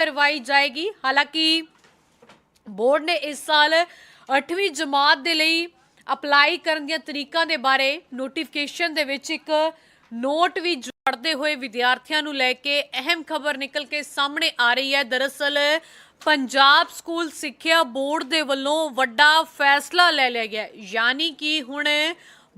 ਕਰਵਾਈ ਜਾਏਗੀ। ਹਾਲਾਂਕਿ ਬੋਰਡ ਨੇ ਇਸ ਸਾਲ 8ਵੀਂ ਜਮਾਤ ਦੇ ਲਈ ਅਪਲਾਈ ਕਰਨ ਦੀਆਂ ਤਰੀਕਾਂ ਦੇ ਬਾਰੇ ਨੋਟੀਫਿਕੇਸ਼ਨ ਦੇ ਵਿੱਚ ਇੱਕ ਨੋਟ ਵੀ ਜੋੜਦੇ ਹੋਏ ਵਿਦਿਆਰਥੀਆਂ ਨੂੰ ਲੈ ਕੇ ਅਹਿਮ ਖਬਰ ਨਿਕਲ ਕੇ ਸਾਹਮਣੇ ਆ ਰਹੀ ਹੈ। ਦਰਅਸਲ ਪੰਜਾਬ ਸਕੂਲ ਸਿੱਖਿਆ ਬੋਰਡ ਦੇ ਵੱਲੋਂ ਵੱਡਾ ਫੈਸਲਾ ਲੈ ਲਿਆ ਗਿਆ ਯਾਨੀ ਕਿ ਹੁਣ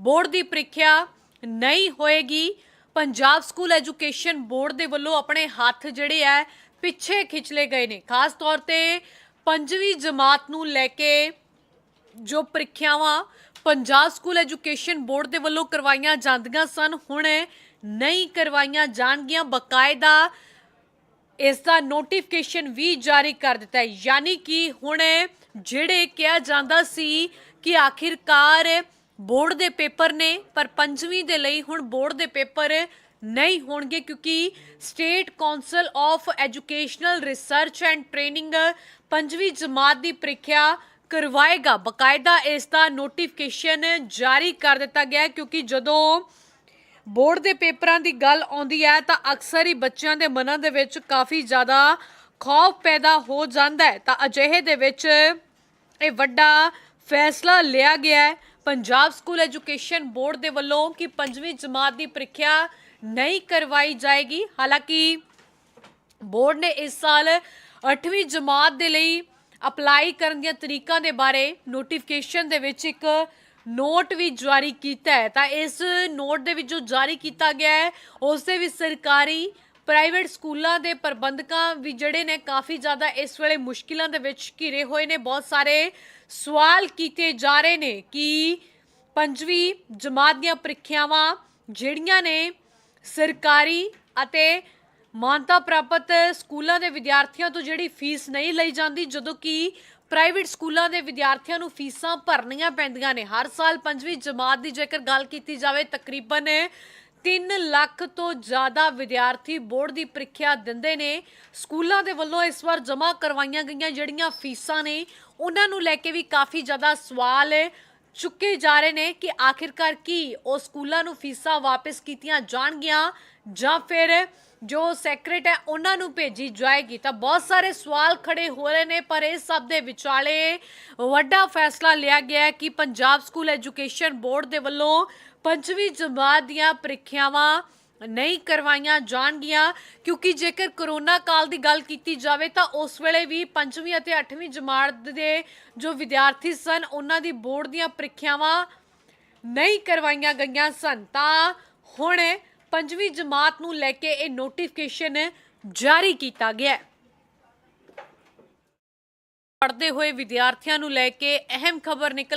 ਬੋਰਡ ਦੀ ਪ੍ਰੀਖਿਆ ਨਹੀਂ ਹੋਏਗੀ। ਪੰਜਾਬ ਸਕੂਲ ਐਜੂਕੇਸ਼ਨ ਬੋਰਡ ਦੇ ਵੱਲੋਂ ਆਪਣੇ ਹੱਥ ਜਿਹੜੇ ਹੈ ਪਿੱਛੇ ਖਿੱਚ ਗਏ ਨੇ। ਖਾਸ ਤੌਰ ਤੇ ਪੰਜਵੀਂ ਜਮਾਤ ਨੂੰ ਲੈ ਕੇ ਜੋ ਪ੍ਰੀਖਿਆਵਾਂ ਪੰਜਾਬ ਸਕੂਲ ਐਜੂਕੇਸ਼ਨ ਬੋਰਡ ਦੇ ਵੱਲੋਂ ਕਰਵਾਈਆਂ ਜਾਂਦੀਆਂ ਸਨ, ਹੁਣ ਨਹੀਂ ਕਰਵਾਈਆਂ ਜਾਣਗੀਆਂ। ਬਕਾਇਦਾ ਇਸ ਦਾ ਨੋਟੀਫਿਕੇਸ਼ਨ ਵੀ ਜਾਰੀ ਕਰ ਦਿੱਤਾ ਹੈ। ਯਾਨੀ ਕਿ ਹੁਣ ਜਿਹੜੇ ਕਿਹਾ ਜਾਂਦਾ ਸੀ ਕਿ ਆਖਿਰਕਾਰ ਬੋਰਡ ਦੇ ਪੇਪਰ ਨੇ, ਪਰ ਪੰਜਵੀਂ ਦੇ ਲਈ ਹੁਣ ਬੋਰਡ ਦੇ ਪੇਪਰ ਨਹੀਂ ਹੋਣਗੇ ਕਿਉਂਕਿ state council of educational research and training ਪੰਜਵੀਂ ਜਮਾਤ ਦੀ ਪ੍ਰੀਖਿਆ ਕਰਵਾਏਗਾ। ਬਕਾਇਦਾ ਇਸ ਦਾ ਨੋਟੀਫਿਕੇਸ਼ਨ ਜਾਰੀ ਕਰ ਦਿੱਤਾ ਗਿਆ ਕਿਉਂਕਿ ਜਦੋਂ ਬੋਰਡ ਦੇ ਪੇਪਰਾਂ ਦੀ ਗੱਲ ਆਉਂਦੀ ਹੈ ਤਾਂ ਅਕਸਰ ਹੀ ਬੱਚਿਆਂ ਦੇ ਮਨਾਂ ਦੇ ਵਿੱਚ ਕਾਫੀ ਜ਼ਿਆਦਾ ਖੌਫ ਪੈਦਾ ਹੋ ਜਾਂਦਾ ਹੈ। ਤਾਂ ਅਜਿਹੇ ਦੇ ਵਿੱਚ ਇਹ ਵੱਡਾ ਫੈਸਲਾ ਲਿਆ ਗਿਆ ਹੈ। ਪੰਜਾਬ ਸਕੂਲ ਐਜੂਕੇਸ਼ਨ ਬੋਰਡ ਦੇ ਵੱਲੋਂ ਕਿ ਪੰਜਵੀਂ ਜਮਾਤ ਦੀ ਪ੍ਰੀਖਿਆ ਨਹੀਂ ਕਰਵਾਈ ਜਾਏਗੀ। ਹਾਲਾਂਕਿ ਬੋਰਡ ਨੇ ਇਸ ਸਾਲ 8ਵੀਂ ਜਮਾਤ ਦੇ ਲਈ ਅਪਲਾਈ ਕਰਨ ਦੀਆਂ ਤਰੀਕਾਂ ਦੇ ਬਾਰੇ ਨੋਟੀਫਿਕੇਸ਼ਨ ਦੇ ਵਿੱਚ ਇੱਕ ਨੋਟ ਵੀ ਜਾਰੀ ਕੀਤਾ ਹੈ। ਤਾਂ ਇਸ ਨੋਟ ਦੇ ਵਿੱਚ ਜੋ ਜਾਰੀ ਕੀਤਾ ਗਿਆ ਹੈ, ਉਸ ਦੇ ਵਿੱਚ ਸਰਕਾਰੀ ਪ੍ਰਾਈਵੇਟ ਸਕੂਲਾਂ ਦੇ ਪ੍ਰਬੰਧਕਾਂ ਵੀ ਜਿਹੜੇ ਨੇ ਕਾਫੀ ਜ਼ਿਆਦਾ ਇਸ ਵੇਲੇ ਮੁਸ਼ਕਿਲਾਂ ਦੇ ਵਿੱਚ ਘਿਰੇ ਹੋਏ ਨੇ। ਬਹੁਤ ਸਾਰੇ ਸਵਾਲ ਕੀਤੇ ਜਾ ਰਹੇ ਨੇ ਕਿ ਪੰਜਵੀਂ ਜਮਾਤ ਦੀਆਂ ਪ੍ਰੀਖਿਆਵਾਂ ਜਿਹੜੀਆਂ ਨੇ ਸਰਕਾਰੀ ਅਤੇ ਮਾਨਤਾ ਪ੍ਰਾਪਤ ਸਕੂਲਾਂ ਦੇ ਵਿਦਿਆਰਥੀਆਂ ਤੋਂ ਜਿਹੜੀ ਫੀਸ ਨਹੀਂ ਲਈ ਜਾਂਦੀ, ਜਦੋਂ ਕਿ ਪ੍ਰਾਈਵੇਟ ਸਕੂਲਾਂ ਦੇ ਵਿਦਿਆਰਥੀਆਂ ਨੂੰ ਫੀਸਾਂ ਭਰਨੀਆਂ ਪੈਂਦੀਆਂ ਨੇ। ਹਰ ਸਾਲ ਪੰਜਵੀਂ ਜਮਾਤ ਦੀ ਜੇਕਰ ਗੱਲ ਕੀਤੀ ਜਾਵੇ, ਤਕਰੀਬਨ 3 ਲੱਖ ਤੋਂ ਜ਼ਿਆਦਾ ਵਿਦਿਆਰਥੀ ਬੋਰਡ ਦੀ ਪ੍ਰੀਖਿਆ ਦਿੰਦੇ ਨੇ। ਸਕੂਲਾਂ ਦੇ ਵੱਲੋਂ ਇਸ ਵਾਰ ਜਮ੍ਹਾਂ ਕਰਵਾਈਆਂ ਗਈਆਂ ਜਿਹੜੀਆਂ ਫੀਸਾਂ ਨੇ, ਉਹਨਾਂ ਨੂੰ ਲੈ ਕੇ ਵੀ ਕਾਫੀ ਜ਼ਿਆਦਾ ਸਵਾਲ ਚੁੱਕੇ ਜਾ ਰਹੇ ਨੇ ਕਿ ਆਖਿਰਕਾਰ ਕੀ ਉਹ ਸਕੂਲਾਂ ਨੂੰ ਫੀਸਾਂ ਵਾਪਸ ਕੀਤੀਆਂ ਜਾਣਗੀਆਂ ਜਾਂ ਫਿਰ ਜੋ ਸੈਕਰੇਟ ਹੈ ਉਹਨਾਂ ਨੂੰ ਭੇਜੀ ਜਾਏਗੀ। ਤਾਂ ਬਹੁਤ ਸਾਰੇ ਸਵਾਲ ਖੜੇ ਹੋ ਰਹੇ ਨੇ, ਪਰ ਇਸ ਸਭ ਦੇ ਵਿਚਾਲੇ ਵੱਡਾ ਫੈਸਲਾ ਲਿਆ ਗਿਆ ਹੈ ਕਿ ਪੰਜਾਬ ਸਕੂਲ ਐਜੂਕੇਸ਼ਨ ਬੋਰਡ ਦੇ ਵੱਲੋਂ ਪੰਜਵੀਂ ਜਮਾਤ ਦੀਆਂ ਪ੍ਰੀਖਿਆਵਾਂ ਨਹੀਂ ਕਰਵਾਈਆਂ ਜਾਣਗੀਆਂ, ਕਿਉਂਕਿ ਜੇਕਰ ਕਰੋਨਾ ਕਾਲ ਦੀ ਗੱਲ ਕੀਤੀ ਜਾਵੇ ਤਾਂ ਉਸ ਵੇਲੇ ਵੀ ਪੰਜਵੀਂ ਅਤੇ 8ਵੀਂ ਜਮਾਤ ਦੇ ਜੋ ਵਿਦਿਆਰਥੀ ਸਨ, ਉਹਨਾਂ ਦੀ ਬੋਰਡ ਦੀਆਂ ਪ੍ਰੀਖਿਆਵਾਂ ਨਹੀਂ ਕਰਵਾਈਆਂ ਗਈਆਂ ਸਨ। ਤਾਂ ਹੁਣ ਪੰਜਵੀਂ ਜਮਾਤ ਨੂੰ ਲੈ ਕੇ ਇਹ ਨੋਟੀਫਿਕੇਸ਼ਨ ਜਾਰੀ ਕੀਤਾ ਗਿਆ ਹੈ। ਪੜ੍ਹਦੇ ਹੋਏ ਵਿਦਿਆਰਥੀਆਂ ਨੂੰ ਲੈ ਕੇ ਅਹਿਮ ਖਬਰ ਨਿਕਲ